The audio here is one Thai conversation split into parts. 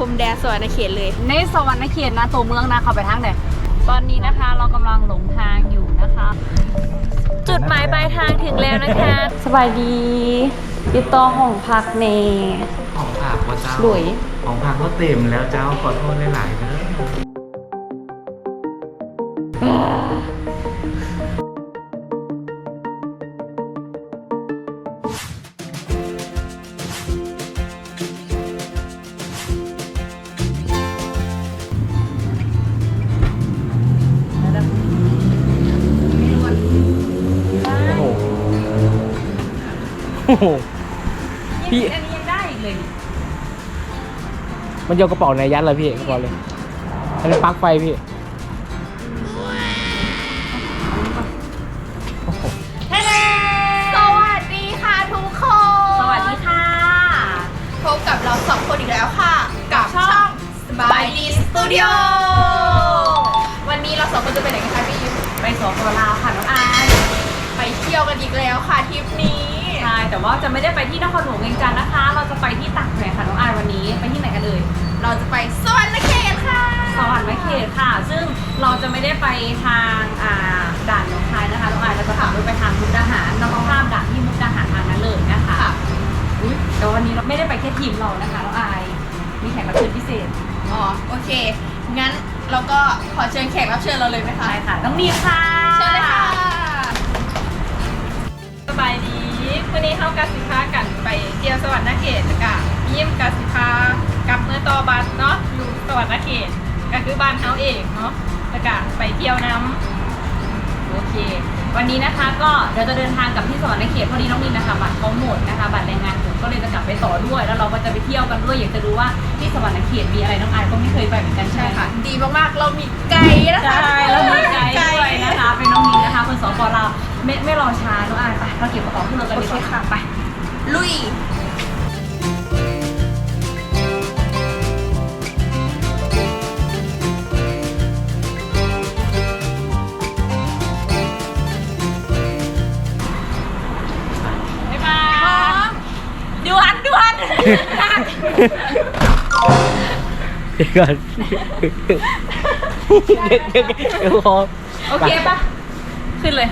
พรมแดนสวรรณเขตเลย ในสวรรค์เขตนะตัวเมืองนะเข้าไปทางไหนตอนนี้นะคะเรากำลังหลงทางอยู่นะคะ จุดหมายปลายทางถึงแล้วนะคะ สบายดีติดต่อห้องพักเนของผักว่าเจ้าหลุยของผักก็เต็มแล้วเจ้าขอโทษหลายๆเด้อ โอ้โหพี่อันนี้ยังได้อีกเลยมันโยนกระเป๋าในยัดเลยพี่กระเป๋าเลยอันนี้ปลั๊กไฟพี่ ใช่แต่ว่าจะไม่ได้ไปที่นครหลวงเวียงจันทร์นะคะ เราจะไปที่ตากแหวนค่ะน้องอายวันนี้ ไปที่ไหนกันเลยเราจะไปสวรรณเขตค่ะ สวรรค์เขตค่ะ ซึ่งเราจะไม่ได้ไปทางอ่าด่านหนองคายนะคะน้องอายเราจะขับรถไปทางมุกดาหารเราก็ข้ามด่านที่มุกดาหารทางนั้นเลยนะคะค่ะอุ๊ยแต่วันนี้เราไม่ได้ไปแค่ทีมเรานะคะน้องอาย มีแขกรับเชิญพิเศษ อ๋อ โอเค งั้นเราก็ขอเชิญแขกรับเชิญเราเลยไหมคะใช่ค่ะ น้องนีค่ะ วันนี้เขากสิพากันไปเที่ยวสวรรค์เขตแล้วก็ยิ้มกสิพากลับเมื่อต่อบัสเนาะอยู่สวรรค์เขตก็คือบ้านเขาเองเนาะแล้วก็ไปเที่ยวน้ำโอเค วันนี้นะคะก็เดี๋ยวจะเดินทางกลับที่สวรรค์เขตพอดีน้องนินนะคะบัตรเขาหมดนะคะบัตรแรงงานผมก็เลยจะกลับไปต่อด้วย แล้วเราก็จะไปเที่ยวกันด้วยอยากจะรู้ว่าที่สวรรค์เขตมีอะไรน้องอายก็ไม่เคยไปเหมือนกันใช่ใช่ไหมค่ะคะดีมากๆเรามีไกด์นะคะใช่แล้วมีไกด์ด้วยนะคะเป็นน้องนินนะคะคนสปลาว ไม่ไม่รอช้าน้องอายไปเราเก็บกระเป๋าขึ้นรถกันดีกว่าค่ะไป ลุย บ๊ายบายด่วนด่วนเดี๋ยวก่อนเดี๋ยวเดี๋ยวเดี๋ยวพอ โอเคปะขึ้นเลย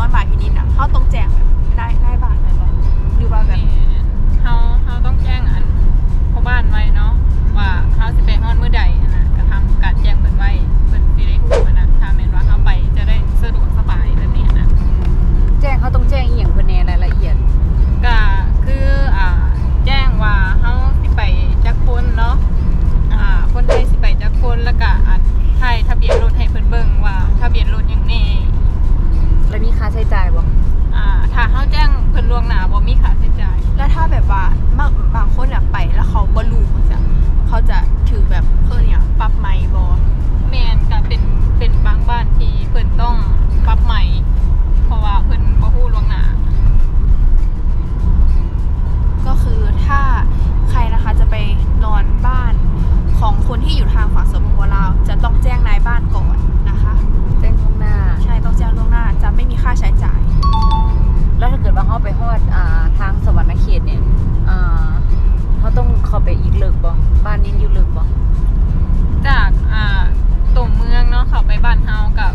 อนบายพินิจอะเขาต้องแจ้งแบบ เขาไปฮอดอทางสวรรค์เขตเนี่ยเขาต้องข้าไปอีกเลิกบ่บ้านนี้อยู่เลิกบ่จากตุ่มเมืองเนาะเขาไปบ้านเฮากับ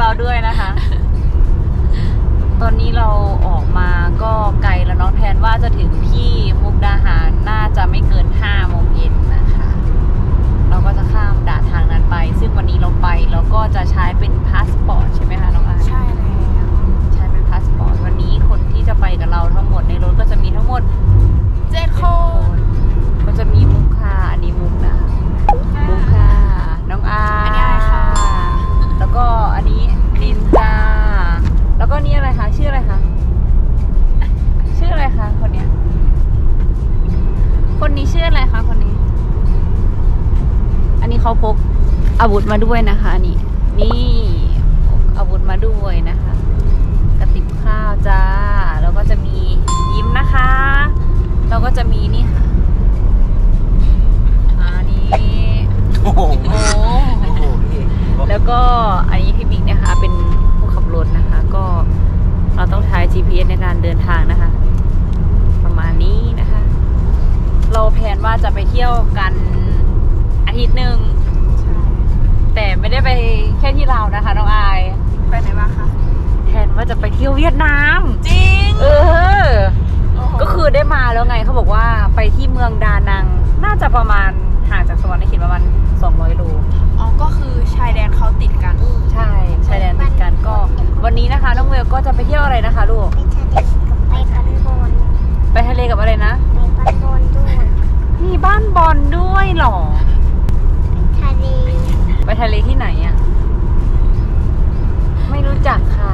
เราด้วยนะคะ ตอนนี้เราออกมาก็ไกลแล้วเน้องแทนว่าจะถึงที่มุกดาหารน่าจะไม่เกิน5โมงเย็นนะคะ เราก็จะข้ามด่านทางนั้นไป ซึ่งวันนี้เราไปเราก็จะใช้เป็นพาสปอร์ตใช่ไหมคะน้องอายใช่แล้วใช้เป็นพาสปอร์ตวันนี้คนที่จะไปกับเราทั้งหมดในรถก็จะมีทั้งหมดเจ็ดคเจ็ดคนนก็จะมีมุกค่ะอันนี้มุก อาวุธมาด้วยนะคะอันนี่นี่พกอาวุธมาด้วยนะคะกระติบข้าวจ้า แล้วก็จะมียิ้มนะคะ แล้วก็จะมีนี่ค่ะอันนี้โอ้โหโอ้โอ้โหพี่แล้วก็อันนี้พี่บิ๊กนะคะ เป็นผู้ขับรถนะคะ ก็เราต้องใช้ GPS ในการเดินทางนะคะ ประมาณนี้นะคะ เราแพลนว่าจะไปเที่ยวกันอาทิตย์หนึ่งใช่ แต่ไม่ได้ไปแค่ที่เราวนะคะน้องอาย ไปไหนบ้างคะแทนว่าจะไปเที่ยวเวียดนาม จริงเออโโหก็คือได้มาแล้วไงเขาบอกว่าไปที่เมืองดานัง น่าจะประมาณห่างจากสวรรค์เขตประมาณ 200โล อ๋อก็คือชายแดนเขาติดกัน ใช่ชายแดนติดกันก็ วันนี้นะคะน้องเวลก็จะไปเที่ยวอะไรนะคะลูก ไปทะเลกับไปพันบนไปทะเลกับอะไรนะ ไปพันบนด้วย มีบ้านบอลด้วยเหรอทะเลไป ทะเลที่ไหนอะไม่รู้จักค่ะ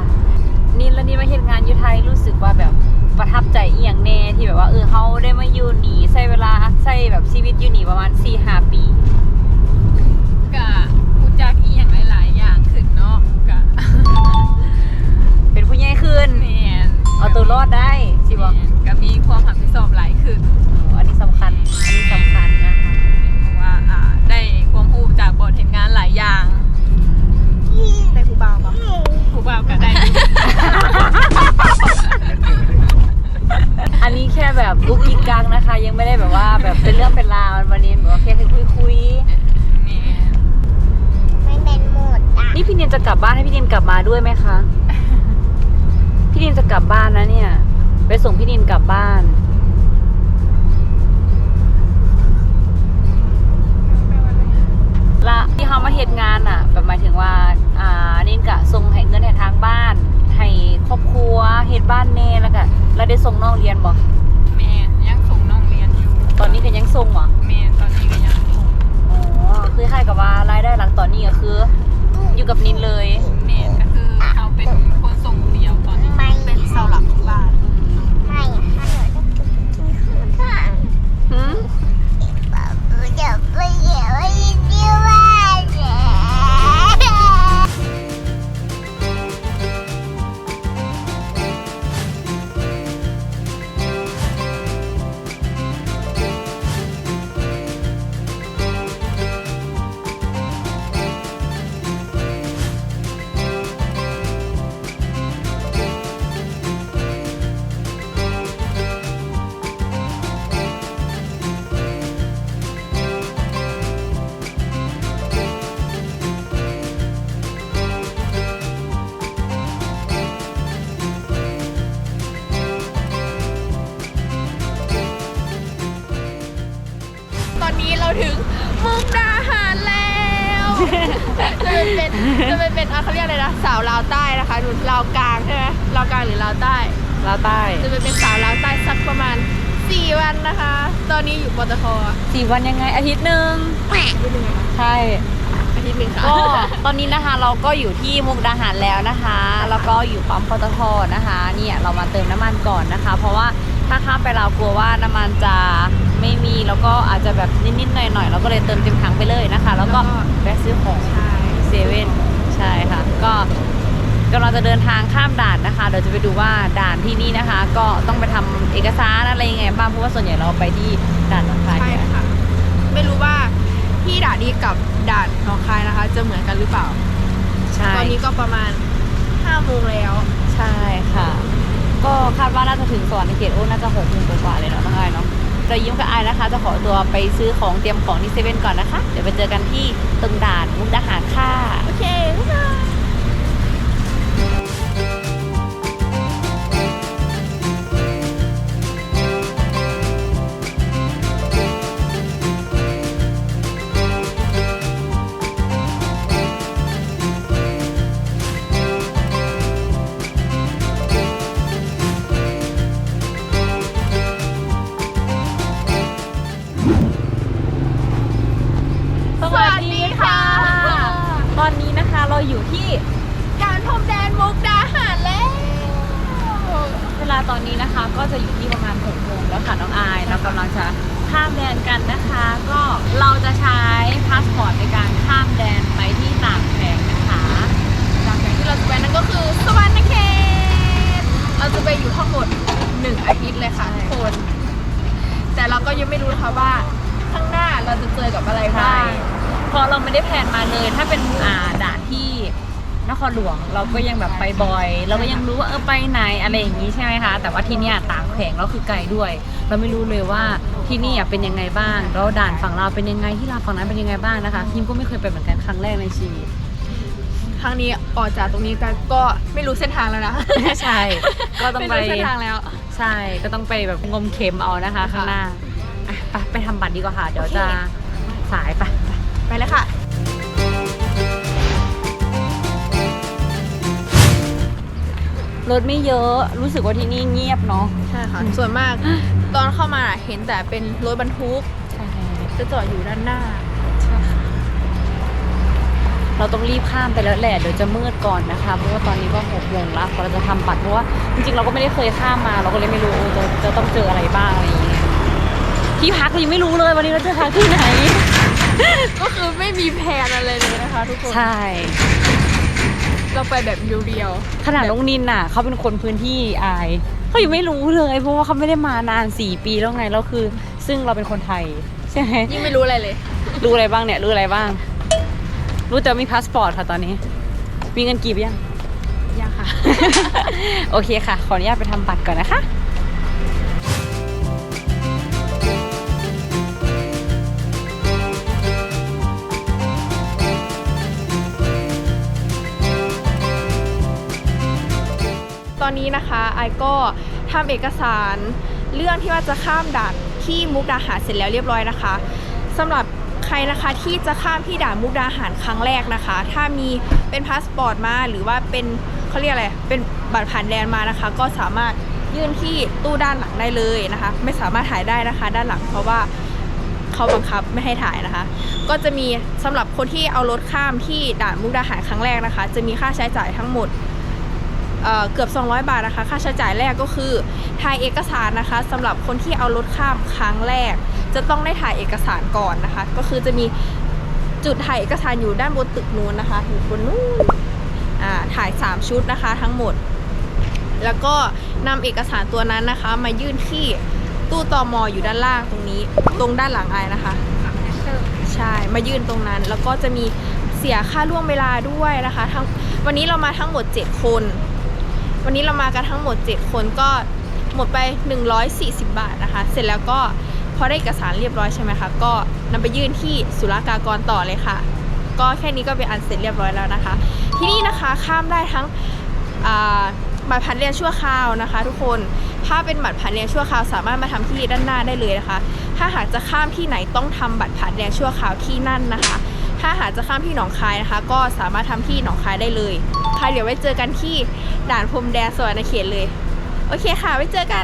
นี่แล้วนี่มาเห็นงานอยูไทยรู้สึกว่าแบบประทับใจอีหยังแน่ที่แบบว่าเออเขาได้มาอยู่หนีใช้เวลาใช้แบบชีวิตอยู่หนีประมาณ4 5ปีกะกูจักอีอย่างหลาย ๆ อย่างขึ้นเนาะกะเป็นผู้ใหญ่ขึ้นแมนเอาตัวรอดได้สิบอก แม่นก็มีความรับผิดชอบหลายขึ้นอันนี้สำคัญ อันนี้สำคัญ อันนี้แค่แบบกุ๊กกิ๊กกักนะคะ ยังไม่ได้แบบว่าแบบเป็นเรื่องเป็นราววันนี้แบบว่าแค่คุยคุยแม่นไม่เป็นหมดอะๆนี่พี่เนียนจะกลับบ้านให้พี่เนียนกลับมาด้วยไหมคะ พี่เนียนจะกลับบ้านนะเนี่ย ไปส่งพี่เนียนกลับบ้าน ละที่เขามาเหตุงานอะแบบหมายถึงว่าอ่านินกะส่งให้เงินให้ทางบ้าน ให้ครอบครัวเหตุบ้านเน่แล้วก็แล้วได้ส่งน้องเรียนบอกแม่นยังส่งน้องเรียนอยู่ตอนนี้ก็ยังส่งเหรอแม่นตอนนี้ก็ยังส่งอ๋อคือให้กับว่ารายได้หลักตอนนี้ก็คือ อยู่กับนินเลย แม่นก็คือเขาเป็นคนส่งเดียวตอนนี้ไม่เป็นเสาหลัก สาวลาวใต้นะคะหนูลาวกลางใช่ไหมลาวกลางหรือลาวใต้ ลาวใต้จะไปเป็นสาวลาวใต้สักประมาณ 4 วันนะคะ ตอนนี้อยู่ปตทสี่วันยังไงอาทิตย์หนึ่งอาทิตย์หนึงอะใช่อาทิตย์หนึ่งค่ะก็ตอนนี้นะคะเราก็อยู่ที่มุกดาหารแล้วนะคะ แล้วก็อยู่ปั๊มปตทนะคะเนี่ยเรามาเติมน้ำมันก่อนนะคะ เพราะว่าถ้าข้ามไปเราวกลัวว่าน้ำมันจะไม่มีแล้วก็อาจจะแบบนิดๆหน่อยๆเราก็เลยเติมเต็มถังไปเลยนะคะ แล้วก็แวะซื้อของใช่เซเว่น ใช่ค่ะ ก็กำลังจะเดินทางข้ามด่านนะคะ เดี๋ยวจะไปดูว่าด่านที่นี่นะคะ ก็ต้องไปทำเอกสารอะไรยังไงบ้างเพราะว่าส่วนใหญ่เราไปที่ด่านหนองคายใช่ค่ะ ไม่รู้ว่าที่ด่านนี้กับด่านหนองคายนะคะ จะเหมือนกันหรือเปล่า ใช่ตอนนี้ก็ประมาณ5โมงแล้ว ใช่ค่ะ ก็คาดว่าน่าจะถึงสวรรค์เขตโอ้น่าจะหกโมงกว่าๆเลยเนาะน้องไอายเนาะ เรายิ้มกับไอายนะคะ จะขอตัวไปซื้อของเตรียมของที่เซเว่นก่อนนะคะ เดี๋ยวไปเจอกันที่ตรงด่านมุกดาหารค่ะ โอเคบ๊ายบาย ด้วย เราไม่รู้เลยว่าที่นี่อะเป็นยังไงบ้างแล้วด่านฝั่งเราวเป็นยังไงที่ลาวฝั่งนั้นเป็นยังไงบ้างนะคะพิมก็ไม่เคยไปเหมือนกันครั้งแรกในชีวิตครั้งนี้ออกจากตรงนี้กันก็ไม่รู้เส้นทางแล้วนะ ใช่ ก็ต้องไปม่รู้เส้นทางแล้ว ใช่ก็ต้องไปแบบงมเข็มเอานะคะ ข้างหน้าอะไปไปทำบัตรดีกว่าค่ะ เดี๋ยวจะสายไปไปไปเลยค่ะ รถไม่เยอะรู้สึกว่าที่นี่เงียบเนาะใช่ค่ะ ส่วนมากตอนเข้ามาน่ะเห็นแต่เป็นรถบรรทุกใช่จะจอดอยู่ด้านหน้า เราต้องรีบข้ามไปแล้วแหละเดี๋ยวจะมืดก่อนนะคะ เพราะว่าตอนนี้ก็หกโมงแล้วเราจะทำบัตรเพราะว่าจริงๆเราก็ไม่ได้เคยข้ามมา เราก็เลยไม่รู้เออจะจะต้องเจออะไรบ้างอะไรอย่างเงี้ยที่พักเรายังไม่รู้เลยวันนี้เราจะพักที่ไหน ก็คือไม่มีแผนอะไรเลยนะคะทุกคน ใช่ เราไปแบบเรียวขนาดน้องนินน่ะเขาเป็นคนพื้นที่อายเขายังไม่รู้เลยเพราะว่าเขาไม่ได้มานานสี่ปีแล้วไงแล้วคือ ซึ่งเราเป็นคนไทยใช่ไหมๆยิ่งไม่รู้อะไรเลย รู้อะไรบ้างเนี่ยรู้อะไรบ้าง รู้แต่ว่ามีพาสปอร์ตค่ะตอนนี้ มีเงินกี่ยัง ยังค่ะ โอเคค่ะ ขออนุญาตไปทำบัตรก่อนนะคะ ตอนนี้นะคะไอก็ทำเอกสารเรื่องที่ว่าจะข้ามด่านที่มุกดาหารเสร็จแล้วเรียบร้อยนะคะสำหรับใครนะคะที่จะข้ามที่ด่านมุกดาหารครั้งแรกนะคะ ถ้ามีเป็นพาสปอร์ตมาหรือว่าเป็นเขาเรียกอะไร เป็นบัตรผ่านแดนมานะคะ ก็สามารถยื่นที่ตู้ด้านหลังได้เลยนะคะ ไม่สามารถถ่ายได้นะคะ ด้านหลังเพราะว่าเขาบังคับไม่ให้ถ่ายนะคะ ก็จะมีสำหรับคนที่เอารถข้ามที่ด่านมุกดาหารครั้งแรกนะคะ จะมีค่าใช้จ่ายทั้งหมด เอ่อเกือบ 200 บาทนะคะ ค่าใช้จ่ายแรกก็คือถ่ายเอกสารนะคะสำหรับคนที่เอารถข้ามครั้งแรก จะต้องได้ถ่ายเอกสารก่อนนะคะ ก็คือจะมีจุดถ่ายเอกสารอยู่ด้านบนตึกนู้นนะคะอยู่บนนู้นอ่าถ่าย 3 ชุดนะคะทั้งหมด แล้วก็นำเอกสารตัวนั้นนะคะ มายื่นที่ตู้ตอมออยู่ด้านล่างตรงนี้ ตรงด้านหลังไอนะคะ ใช่มายื่นตรงนั้น แล้วก็จะมีเสียค่าล่วงเวลาด้วยนะคะทั้งวันนี้เรามาทั้งหมด 7 คน วันนี้เรามากันทั้งหมด 7 คนก็หมดไป 140 บาทนะคะ เสร็จแล้วก็พอได้เอกสารเรียบร้อยใช่ไหมคะก็นำไปยื่นที่ศุลกากรต่อเลยค่ะ ก็แค่นี้ก็เป็นอันเสร็จเรียบร้อยแล้วนะคะ ที่นี่นะคะข้ามได้ทั้งบัตรผ่านเรียนชั่วคราวนะคะ ทุกคนถ้าเป็นบัตรผ่านเรียนชั่วคราวสามารถมาทำที่ด้านหน้าได้เลยนะคะ ถ้าหากจะข้ามที่ไหนต้องทำบัตรผ่านแดนชั่วคราวที่นั่นนะคะ ถ้าหากจะข้ามที่หนองคายนะคะ ก็สามารถทำที่หนองคายได้เลยค่ะเดี๋ยวไว้เจอกันที่ด่านพรมแดนสวรรณเขตเลย โอเคค่ะ ไว้เจอกัน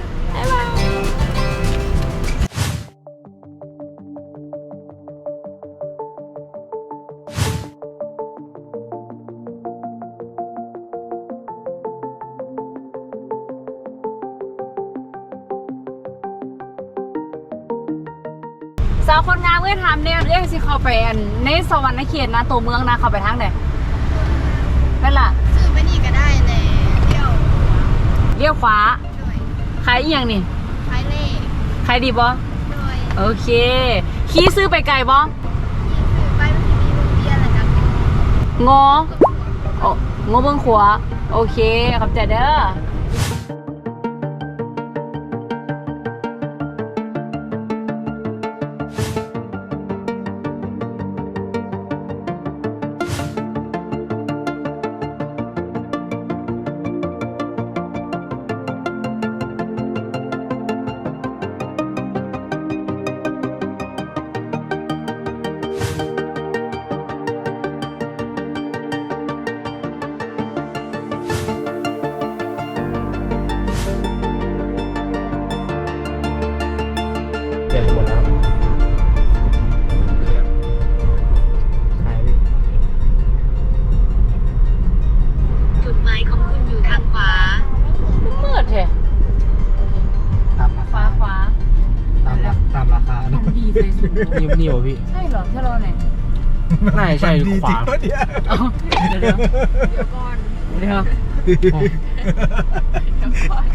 ยถามเนี่ยเอ้ยสิเข้าไปอันในสวรรค์เขตนะตัวเมืองนะเข้าไปทางไหนนั่นล่ะซื้อไปนี่ก็ได้เลยเที่ยวเลี้ยวขวาด้วยขายอีหยังนี่ไพเล่ขายดีบ่ด้วยโอเค ขี่ซื้อไปไกลบ่นี่คือไปมันจะมีโรงเรียนอะไรกันงอ โอ้งอเบื้องขวาโอเคขอบใจเด้อ ใจสุดนิ่มนิ่มพี่ ใช่เหรอใช่เราไหนน่าจะใช่ขวาเอ้าเดี๋ยวเดี๋ยวเดี๋ยวก่อนเดี๋ยว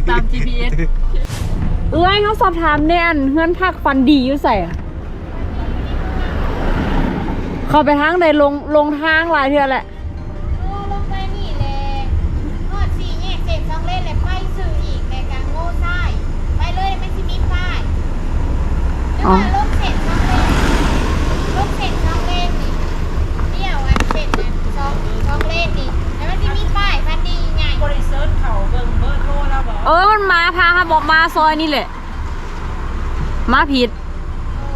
ตาม GPS เอ้ยเขาสอบถามแน่นเฮือนพักฟันดีอยู่ใส่อะเข้าไปทางใดลงลงทางหลายเทือแหละ โอ้ลงไปนี่เลยทอดสี่แยกเสร็จสองเล่นเลยไปสื่ออีกในกลางโง่ใช่ไปเลยไม่สิมีป้ายหรือว่าลงเสร็จสองเล่นลงเสร็จสองเล่นนี่เดี่ยวอันเสร็จนะสองสองเล่นนี่แล้วมันจะมีป้ายพันดีไง บริเซิร์ชเขาเบิ่งเบอร์โทรแล้วบอก เออมันมาพาค่ะบอกมาซอยนี่แหละ มาผิด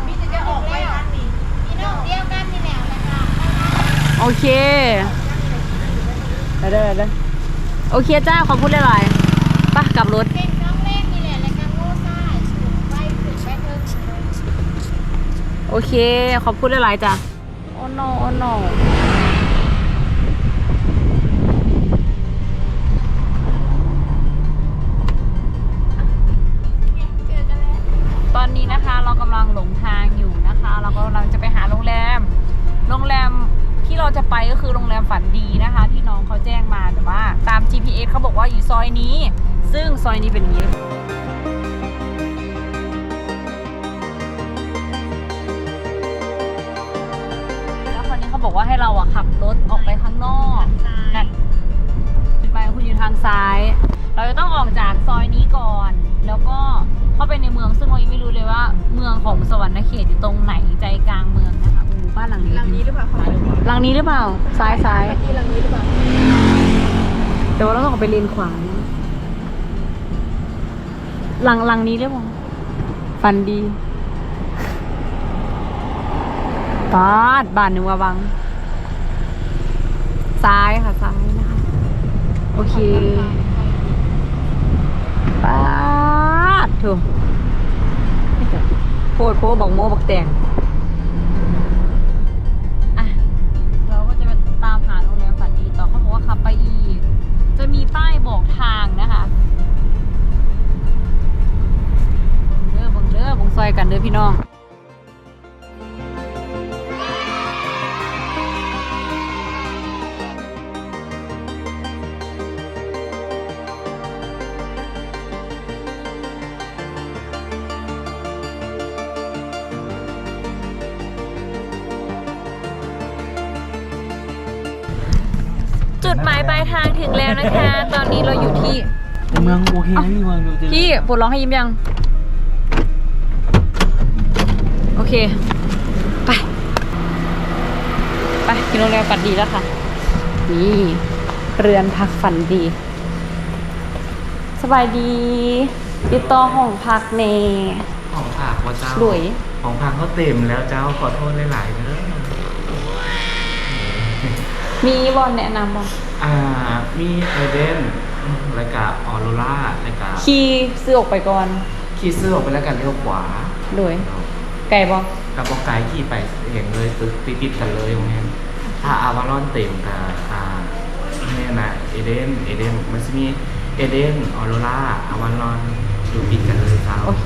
มีแต่จะออกไปทางนี้พี่น้องเดียวกันนี่แหละแหละค่ะโอเคเดี๋ยวเดี๋ยวเดี๋ยวโอเคจ้าขอบคุณหลายๆไปกลับรถ เป็นสองเล่นนี่แหละแล้วก็โง่ใช่ไปถึงไปเทิงเลยโอเค ขอบคุณหลายๆจ้ะโอ้ no โอ้ no เซอยนี้ ซึ่งซอยนี้เป็นอย่างนี้แล้วคราวนี้เขาบอกว่าให้เราอะขับรถออกไปข้างนอกนั่นจุดหมายของคุณอยู่ทางซ้าย เราจะต้องออกจากซอยนี้ก่อน แล้วก็เข้าไปในเมืองซึ่งเรายังไม่รู้เลยว่า เมืองของสวรรค์เขตอยู่ตรงไหนใจกลางเมืองนะคะอู้บ้านหลังนี้หลังนี้หรือเปล่าคะหลังนี้หรือเปล่า ซ้ายซ้ายที่หลังนี้หรือเปล่า แต่ว่าเราต้องออกไปเลนขวานะหลังหลังนี้หรือเปล่าฟันดีบาดบานหนึ่งว่าบัง ซ้ายค่ะ ซ้ายนะคะ โอเคปาดถูกโพดโพบักโมบักแตง เด้อพี่น้องจุดหมายปลายทางถึงแล้วนะคะ ตอนนี้เราอยู่ที่ เมืองโอเคพี่เมืองดูเจริญพี่ปวดร้องให้ยิ้มยัง โอเค ไป ไปกินโรงแรมฝันดีแล้วค่ะ นี่ เรือนพักฝันดี สบายดีติดต่อห้องพักเนของผักว่าเจ้าหลุยของผักเขาเต็มแล้วเจ้าขอโทษหลายๆเด้อมีบอลแนะนำบอลอ่า มีไอเดนแล้วก็ออโรล่าแล้วก็ขี่ซื้อออกไปก่อน ขี่เสื้อออกไปแล้วกันเลี้ยวขวาโดย ไก่บ่กับบอกไกด์ขี่ไปเห็นเลยตึกติดๆกันเลยตรงนี้ถ้าอาวารอนเต็มกับอ่าแม่นะเอเดนเอเดนมันจะมีเอเดนออโรล่าอาวารอนอยู่ติดกันเลยครับโอเค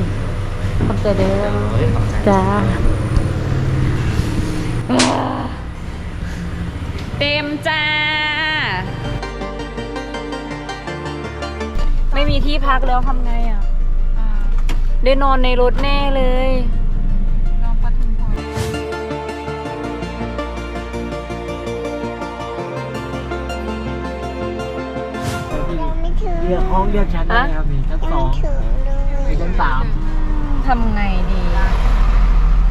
ขอบใจเด้อเอ้ยขอบใจจ้าเต็มจ้า ไม่มีที่พักแล้วทำไงอะอ่าได้นอนในรถแน่เลย ไม่ถึงเรียกห้องเรียกชั้นได้ไหมครับนี่ชั้นยังสอไม่งถึงเลยไปชั้นสามทำไงดี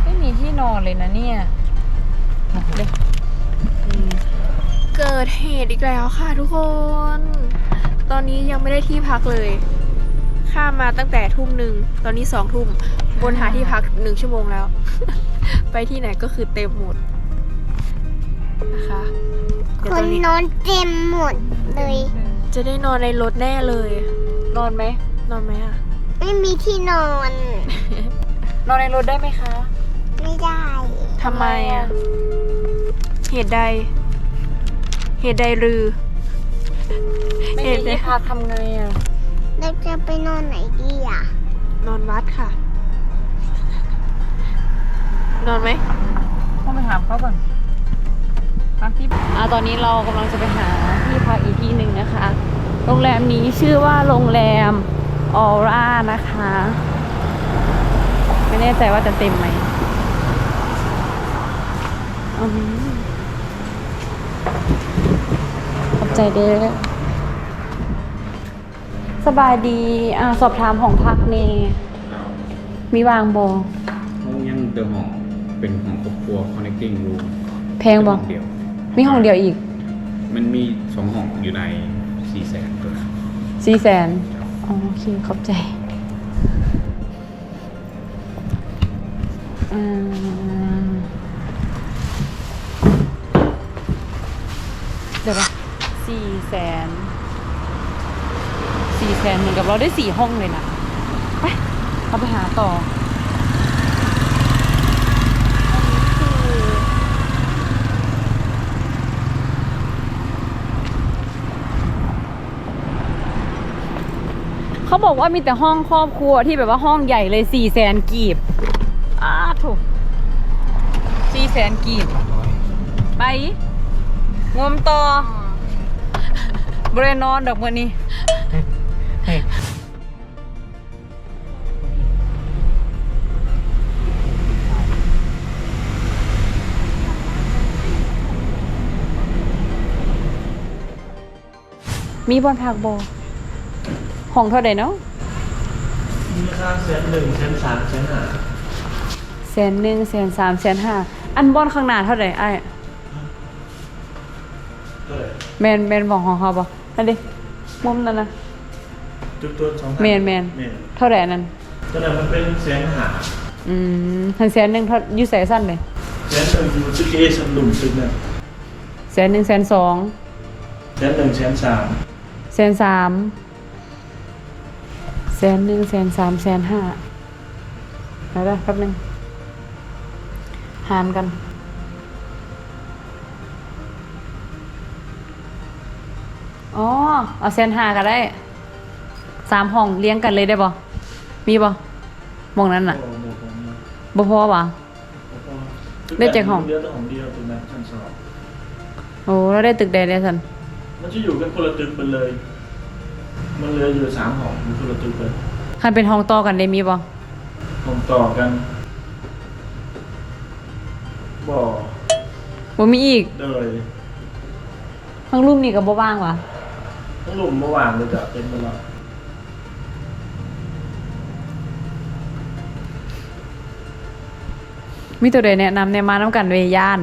ไม่มีที่นอนเลยนะเนี่ยเลยอืมเกิดเหตุอีกแล้วค่ะทุกคน ตอนนี้ยังไม่ได้ที่พักเลย ข้ามมาตั้งแต่ทุ่มหนึ่ง ตอนนี้สองทุ่ม บนหาที่พักหนึ่งชั่วโมงแล้ว ไปที่ไหนก็คือเต็มหมดนะคะคเดี๋ยวตอนนนี้นอนเต็มหมดเลย จะได้นอนในรถแน่เลย นอนไหม นอนไหมอะไม่มีที่นอน นอนในรถได้ไหมคะ ไม่ได้ทำไมอะเหตุใด เหตุใดหรือ ไม่มีที่พักทำไงอะเราจะไปนอนไหนดีอะ นอนวัดค่ะ นอนไหมต้องไปถามเขาก่อนพักที่อ่าตอนนี้เรากำลังจะไปหา ที่พักอีกที่หนึ่งนะคะ โรงแรมนี้ชื่อว่าโรงแรมออร่านะคะ ไม่แน่ใจว่าจะเต็มไหมอืมขอบใจเด้อสบายดีอ่าสอบถามของพักนี่มีวางบอห้องยังเดอะห้องเป็นห้องครอบครัว connecting room แพงบ่ห้องเดียว มีห้องเดียวอีก มันมีสองห้องอยู่ในสี่แสนตัวนะสี่แสนอ๋อโอเคขอบใจอืมเดี๋ยวนะสี่แสนสี่แสนเหมือนกับเราได้สี่ห้องเลยนะไปเราไปหาต่อ เขาบอกว่ามีแต่ห้องครอบครัวที่แบบว่าห้องใหญ่เลยสี่แสนกีบอ้าถูกสี่แสนกีบ ไป งมต่อบริโนอนดอกมือนี้มีบอลพักโบ ห้องเท่าไหร่เนาะมีค่าเซนหนึ่งเซนสามเซนห้าแสนหนึ่งแสนสามแสนห้าอันบอลข้างหน้าเท่าไหร่ไอ้ายเท่าไหร่แมนแมนบอกของเขาปะนั่นดิมุมนั่นนะ จุดตัวสองแมนแมน แมนเท่าไหร่อันนั้น ตอนนั้นมันเป็นเซนหาอืมทันแสนหนึ่งเท่าอยูแสนสั้นเลยเซนหนึ่งอยู่ตึกเอชั้นหลุมตึกเนี่ยแสนหนึ่งแสนสองเซนหนึ่งเซนสามแสนสามแสนหนึ่งแสนสามแสนห้าเดี๋ยวได้แป๊บหนึง หารกัน อ๋อ เอาแสนห้าก็ได้สามห้องเลี้ยงกันเลยได้บ่มีบ่หมองนั้นน่ะโอ้โหผมเนี่ยบ่พอบ่แล้วก็ได้จากห้อง เดียวแต่ห้องเดียวตรงนั้นชั้นสองโอ้แล้วได้ตึกใดได้สันมันจะอยู่กันคนละตึกไปเลย มันเหลืออยู่สามห้องอยู่คนละตึกเลยคันเป็นห้องต่อกันได้มีบ่ห้องต่อกันบ่บ่มีอีกเลยห้องรูมนี่ก็บ่ว่างว่ะทั้งหลุมเมื่อวานเลยจะเป็นเวลามีตัวใดแนะนำแนมาน้ำกันเวยย่าน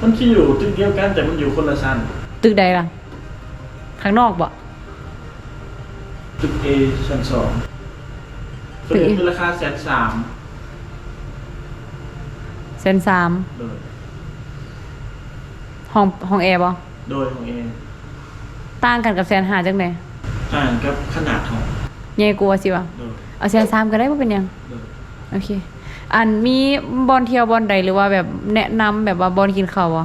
มันที่อยู่ตึกเดียวกันแต่มันอยู่คนละชั้นตึกใดล่ะ ข้างนอกบ่ตึก A ชั้นสองตึตึกก A คือราคาแสนสามเซนสามโดยห้องห้องแอร์บ่โดยของ A ต่างกันกับแสนหาจังไดต่างกับขนาดห้องใหญ่กว่าสิวะโดยเอาแสนสามก็ได้บ่เป็นหยัง โดยโอเค อันมีบอลเที่ยวบอลใดหรือว่าแบบแนะนำแบบว่าบอลกินข้าวบ่บอก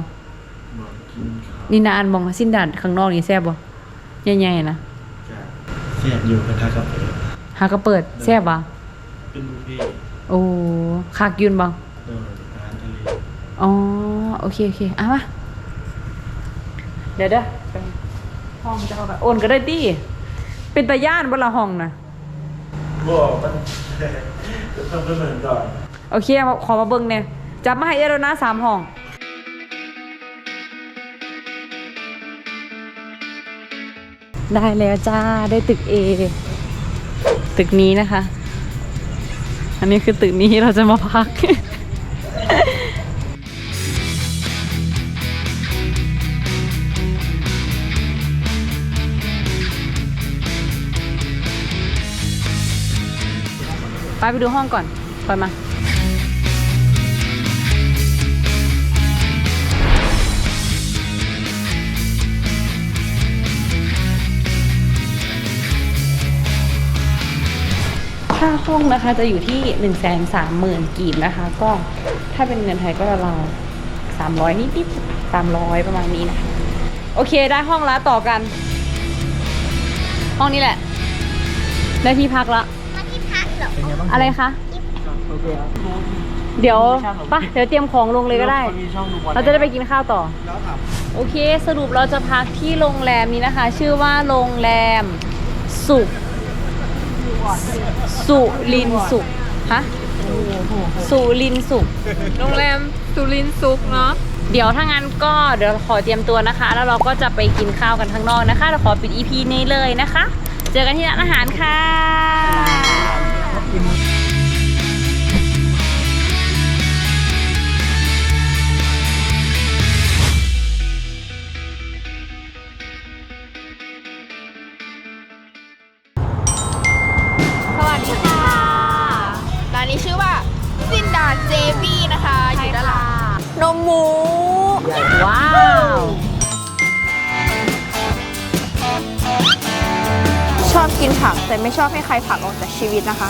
กินข้าวนี่นะอันมองสิ้นดาดข้างนอกนี่แซ่บบ่ ใหญ่ๆนะจะเสียบอยู่กระทะกระเปิดหากระเปิดแซ่บบ่เป็นบุฟเฟ่ต์โอ้คักยืนบ่โดยอาหารทะเลอ๋อโอเคโอเคอะมาเดี๋ยวเด้อไปห้องจะเอาแบบโอนก็ได้ดิเป็นตาย่านบ่ละห้องนะบอกมันจะต้องไปเหมือนก่อน โอเคมาขอมาเบิ่งเนี่ยจับมาให้เอแล้วนะสามห้อง ได้แล้วจ้าได้ตึก A ตึกนี้นะคะ อันนี้คือตึกนี้เราจะมาพัก ไปไปดูห้องก่อน ไปมา ค่าห้องนะคะจะอยู่ที่1นึ่งแสนสามหมื่นกีบนะคะ ก็ถ้าเป็นเงินไทยก็ราวสามร้อยนิดๆสามร้อยประมาณนี้นะคะ โอเคได้ห้องแล้วต่อกัน ห้องนี้แหละ ได้ที่พักละมาที่พักเหรอ อะไรคะ เดี๋ยวปะเดี๋ยวเตรียมของลงเลยก็ได้ เราจะได้ไปกินข้าวต่อ โอเค สรุปเราจะพักที่โรงแรมนี้นะคะ ชื่อว่าโรงแรมสุ สุรินสุขฮะสุรินสุข โรงแรมสุรินทร์ซุกเนาะเดี๋ยวถ้างั้นก็เดี๋ยวขอเตรียมตัวนะคะ แล้วเราก็จะไปกินข้าวกันข้างนอกนะคะ เราขอปิด EP นี้เลยนะคะ เจอกันที่ร้านอาหารค่ะ แต่ไม่ชอบให้ใครผลักออกจากชีวิตนะคะ